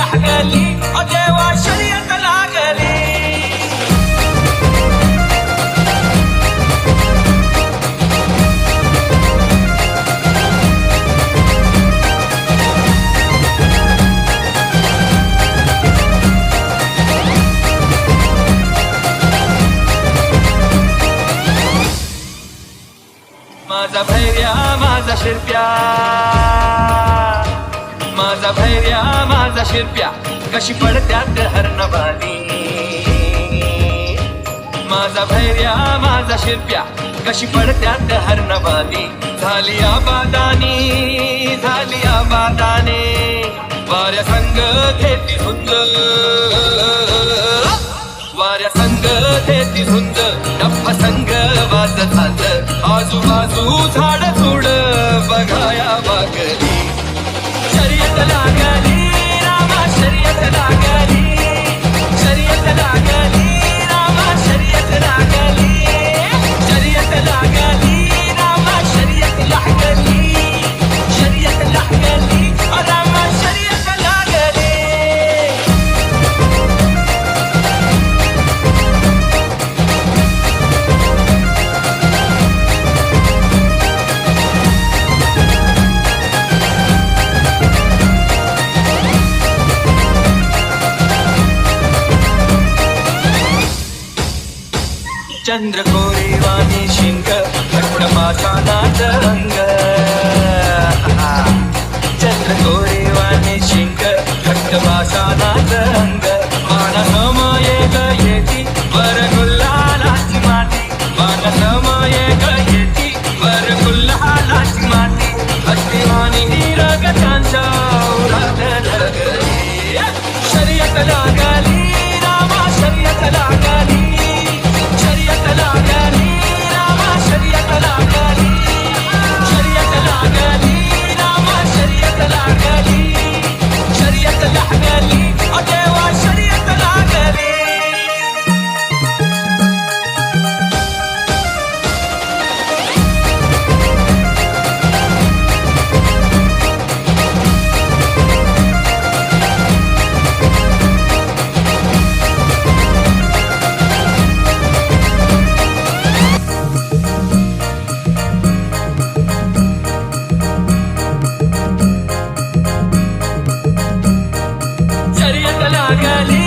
लागली. जेव्हा शर्यत लागली. माझा भैर्या माझा शिरप्या. भैर्या माझा शिरप्या. कशी पडत्यात हरणवाली माझा भैर्या माझा शिरप्या. कशी पडत्यात हरणवाली झाली आबादानी झाली आबादाने. वाऱ्या संग घेती झुंज वाऱ्या संग घेती झुंज डप्पा संग वाज झाज आजूबाजू झाड शर्यत चंद्र कोरेवानी शिंग खंडमाशानाच रंग चंद्र कोरेवानी शिंग खंडमाशानाच शर्यत